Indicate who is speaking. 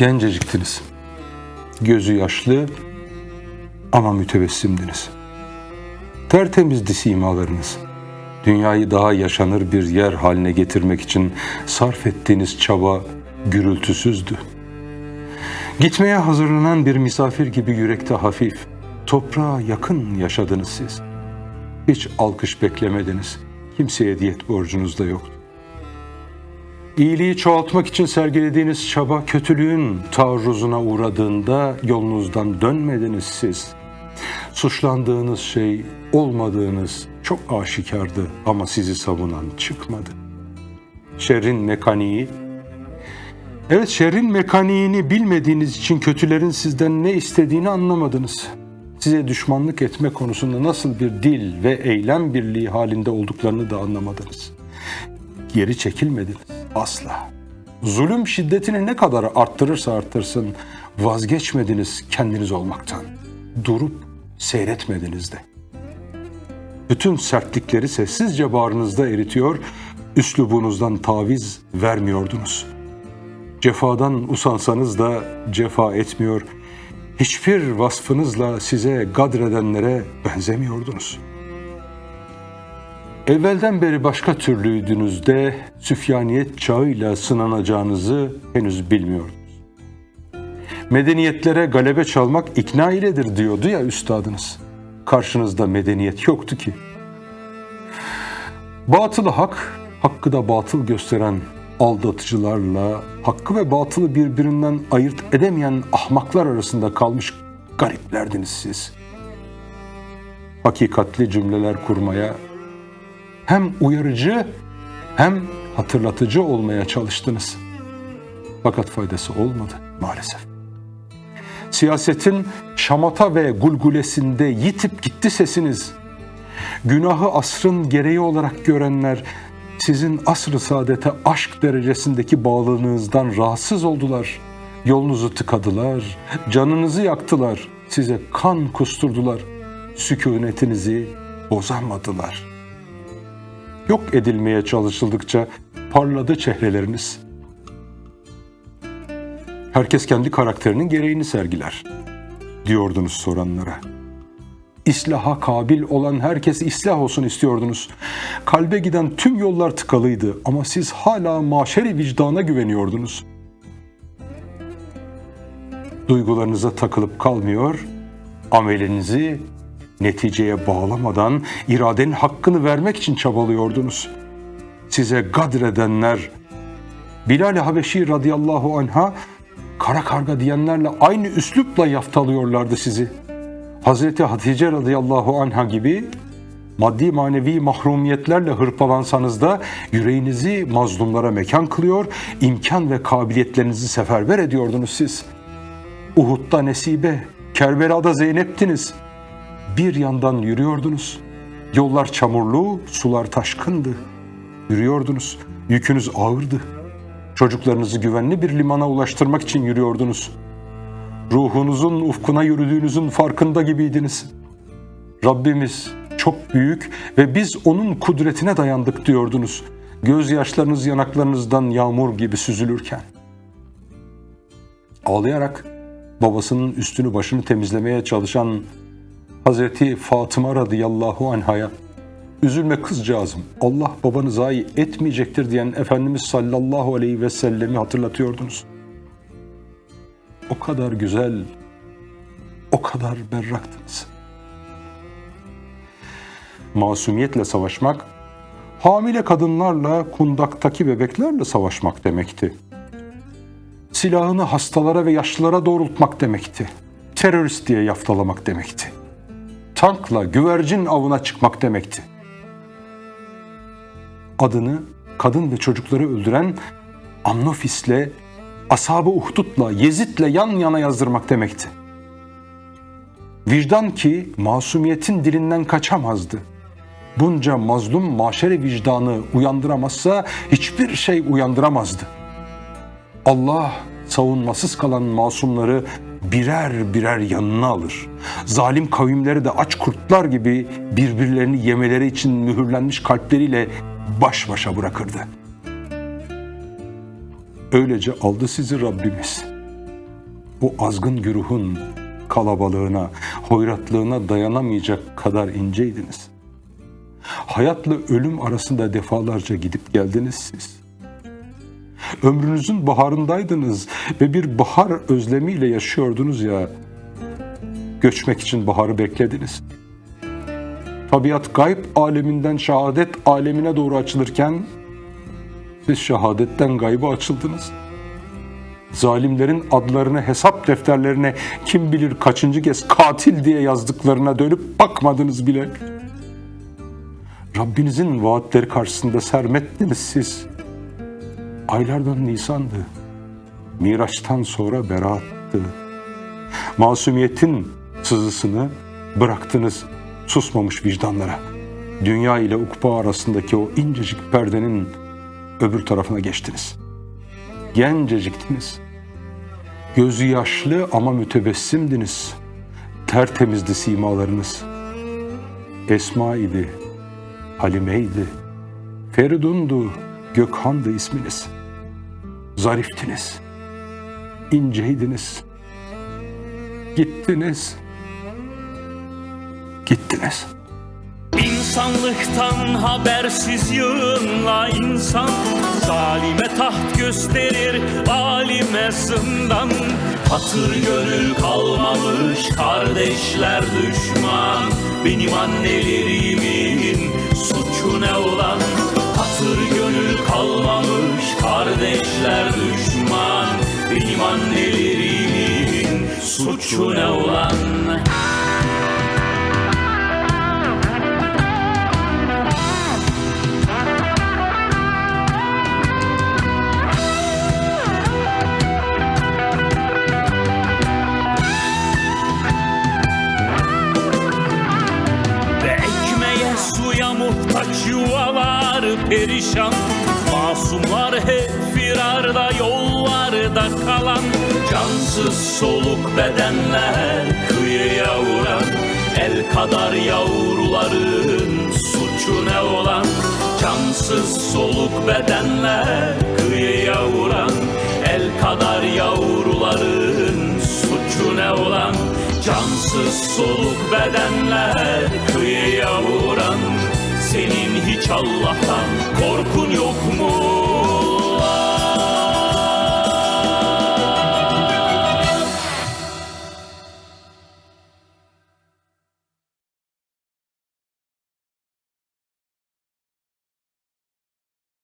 Speaker 1: Genceciktiniz. Gözü yaşlı ama mütebessimdiniz. Tertemizdi simalarınız. Dünyayı daha yaşanır bir yer haline getirmek için sarf ettiğiniz çaba gürültüsüzdü. Gitmeye hazırlanan bir misafir gibi yürekte hafif, toprağa yakın yaşadınız siz. Hiç alkış beklemediniz. Kimseye diyet borcunuz da yoktu. İyiliği çoğaltmak için sergilediğiniz çaba kötülüğün taarruzuna uğradığında yolunuzdan dönmediniz siz. Suçlandığınız şey olmadığınız çok aşikardı ama sizi savunan çıkmadı. Şerrin mekaniği Evet şerrin mekaniğini bilmediğiniz için kötülerin sizden ne istediğini anlamadınız. Size düşmanlık etme konusunda nasıl bir dil ve eylem birliği halinde olduklarını da anlamadınız. Geri çekilmediniz asla. Zulüm şiddetini ne kadar arttırırsa arttırsın vazgeçmediniz kendiniz olmaktan. Durup seyretmediniz de. Bütün sertlikleri sessizce bağrınızda eritiyor, üslubunuzdan taviz vermiyordunuz.'' Cefadan usansanız da cefa etmiyor, hiçbir vasfınızla size gadredenlere benzemiyordunuz. Evvelden beri başka türlüydünüz de Süfyaniyet çağıyla sınanacağınızı henüz bilmiyordunuz. Medeniyetlere galebe çalmak ikna iledir diyordu ya üstadınız. Karşınızda medeniyet yoktu ki. Batılı hak, hakkı da batıl gösteren aldatıcılarla hakkı ve batılı birbirinden ayırt edemeyen ahmaklar arasında kalmış gariplerdiniz siz. Hakikatli cümleler kurmaya hem uyarıcı hem hatırlatıcı olmaya çalıştınız. Fakat faydası olmadı maalesef. Siyasetin şamata ve gulgulesinde yitip gitti sesiniz. Günahı asrın gereği olarak görenler sizin asr-ı saadete aşk derecesindeki bağlılığınızdan rahatsız oldular. Yolunuzu tıkadılar, canınızı yaktılar, size kan kusturdular. Sükunetinizi bozamadılar. Yok edilmeye çalışıldıkça parladı çehreleriniz. Herkes kendi karakterinin gereğini sergiler, diyordunuz soranlara.'' İslaha kabil olan herkes islah olsun istiyordunuz. Kalbe giden tüm yollar tıkalıydı ama siz hala maşeri vicdana güveniyordunuz. Duygularınıza takılıp kalmıyor, amelinizi neticeye bağlamadan iradenin hakkını vermek için çabalıyordunuz. Size gadredenler, Bilal-i Habeşi radıyallahu anha kara karga diyenlerle aynı üslupla yaftalıyorlardı sizi.'' Hazreti Hatice radıyallahu anha gibi maddi manevi mahrumiyetlerle hırpalansanız da yüreğinizi mazlumlara mekan kılıyor, imkan ve kabiliyetlerinizi seferber ediyordunuz siz. Uhud'da Nesibe, Kerbela'da Zeynep'tiniz. Bir yandan yürüyordunuz. Yollar çamurlu, sular taşkındı. Yürüyordunuz. Yükünüz ağırdı. Çocuklarınızı güvenli bir limana ulaştırmak için yürüyordunuz.'' ruhunuzun ufkuna yürüdüğünüzün farkında gibiydiniz. Rabbimiz çok büyük ve biz onun kudretine dayandık diyordunuz. Gözyaşlarınız yanaklarınızdan yağmur gibi süzülürken. Ağlayarak babasının üstünü başını temizlemeye çalışan Hazreti Fatıma radıyallahu anhaya üzülme kızcağızım Allah babanı zayi etmeyecektir diyen Efendimiz sallallahu aleyhi ve sellemi hatırlatıyordunuz o kadar güzel, o kadar berraktınız. Masumiyetle savaşmak, hamile kadınlarla, kundaktaki bebeklerle savaşmak demekti. Silahını hastalara ve yaşlılara doğrultmak demekti. Terörist diye yaftalamak demekti. Tankla güvercin avına çıkmak demekti. Adını kadın ve çocukları öldüren Amnofis'le Ashab-ı Uhdud'la, Yezid'le yan yana yazdırmak demekti. Vicdan ki masumiyetin dilinden kaçamazdı. Bunca mazlum maşere vicdanı uyandıramazsa hiçbir şey uyandıramazdı. Allah savunmasız kalan masumları birer birer yanına alır. Zalim kavimleri de aç kurtlar gibi birbirlerini yemeleri için mühürlenmiş kalpleriyle baş başa bırakırdı.'' Öylece aldı sizi Rabbimiz. o azgın güruhun kalabalığına, hoyratlığına dayanamayacak kadar inceydiniz. Hayatla ölüm arasında defalarca gidip geldiniz siz. Ömrünüzün baharındaydınız ve bir bahar özlemiyle yaşıyordunuz ya. Göçmek için baharı beklediniz. Tabiat gayb aleminden şehadet alemine doğru açılırken siz şehadetten gayba açıldınız. Zalimlerin adlarını hesap defterlerine kim bilir kaçıncı kez katil diye yazdıklarına dönüp bakmadınız bile. Rabbinizin vaatleri karşısında sermettiniz siz. Aylardan Nisan'dı. Miraç'tan sonra Berat'tı. Masumiyetin sızısını bıraktınız susmamış vicdanlara. Dünya ile ukba arasındaki o incecik perdenin öbür tarafına geçtiniz. Genceciktiniz. Gözü yaşlı ama mütebessimdiniz. Tertemizdi simalarınız. Esma idi, Halime'ydi, Feridun'du, Gökhan'dı isminiz. Zariftiniz, inceydiniz. Gittiniz, gittiniz.
Speaker 2: İnsanlıktan habersiz yığınla insan Zalime taht gösterir alime zindan Hatır gönül kalmamış kardeşler düşman Benim annelerimin suçu ne olan suçu ne olan Ve ekmeğe suya muhtaç yuvalar perişan. Masumlar hep firarda yollarda kalan Cansız soluk bedenler kıyıya vuran El kadar yavruların suçu ne olan? Cansız soluk bedenler kıyıya vuran El kadar yavruların suçu ne olan? Cansız soluk bedenler kıyıya vuran Senin hiç Allah'tan korkun yok mu?